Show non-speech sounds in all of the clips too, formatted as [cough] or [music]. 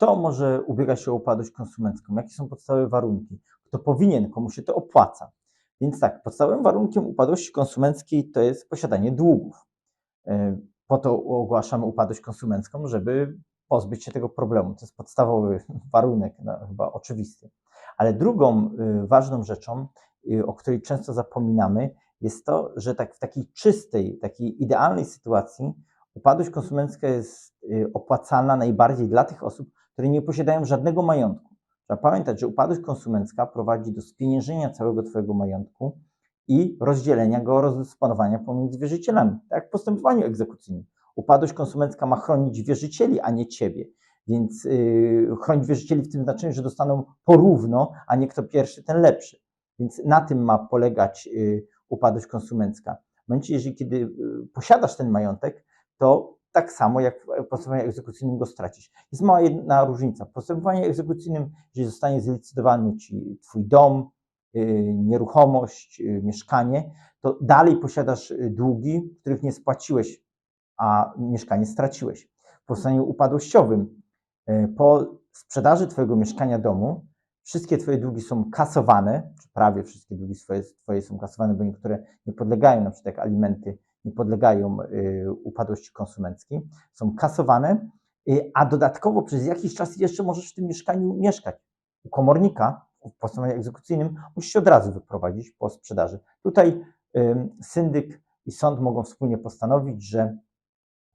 Kto może ubiegać się o upadłość konsumencką? Jakie są podstawowe warunki? Kto powinien, komu się to opłaca? Więc tak, podstawowym warunkiem upadłości konsumenckiej to jest posiadanie długów. E, Po to ogłaszamy upadłość konsumencką, żeby pozbyć się tego problemu. To jest podstawowy [laughs] warunek, no, chyba oczywisty. Ale drugą y, ważną rzeczą, y, o której często zapominamy, jest to, że tak w takiej czystej, takiej idealnej sytuacji upadłość konsumencka jest y, opłacalna najbardziej dla tych osób, które nie posiadają żadnego majątku. Trzeba pamiętać, że upadłość konsumencka prowadzi do spieniężenia całego Twojego majątku i rozdzielenia go, rozdysponowania pomiędzy wierzycielami, tak jak w postępowaniu egzekucyjnym. Upadłość konsumencka ma chronić wierzycieli, a nie Ciebie. Więc yy, chronić wierzycieli w tym znaczeniu, że dostaną porówno, a nie kto pierwszy, ten lepszy. Więc na tym ma polegać yy, upadłość konsumencka. W momencie, jeżeli kiedy yy, posiadasz ten majątek, to tak samo jak w postępowaniu egzekucyjnym go stracisz. Jest mała jedna różnica. W postępowaniu egzekucyjnym, jeżeli zostanie zlicytowany Ci Twój dom, yy, nieruchomość, yy, mieszkanie, to dalej posiadasz yy, długi, których nie spłaciłeś, a mieszkanie straciłeś. W postępowaniu upadłościowym, po sprzedaży Twojego mieszkania domu, wszystkie Twoje długi są kasowane, czy prawie wszystkie długi swoje, Twoje są kasowane, bo niektóre nie podlegają, na przykład jak alimenty, nie podlegają y, upadłości konsumenckiej, są kasowane, y, a dodatkowo przez jakiś czas jeszcze możesz w tym mieszkaniu mieszkać. U komornika w postępowaniu egzekucyjnym musisz się od razu wyprowadzić po sprzedaży. Tutaj syndyk i sąd mogą wspólnie postanowić, że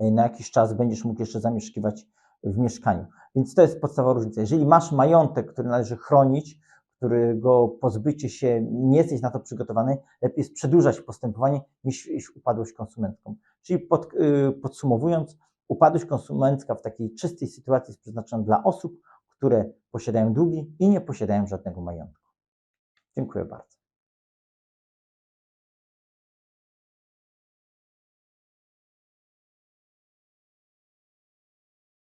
y, na jakiś czas będziesz mógł jeszcze zamieszkiwać w mieszkaniu. Więc to jest podstawowa różnica. Jeżeli masz majątek, który należy chronić, którego pozbycie się nie jesteś na to przygotowany, lepiej jest przedłużać postępowanie niż iść upadłość konsumencką. Czyli pod, y, podsumowując, upadłość konsumencka w takiej czystej sytuacji jest przeznaczona dla osób, które posiadają długi i nie posiadają żadnego majątku. Dziękuję bardzo.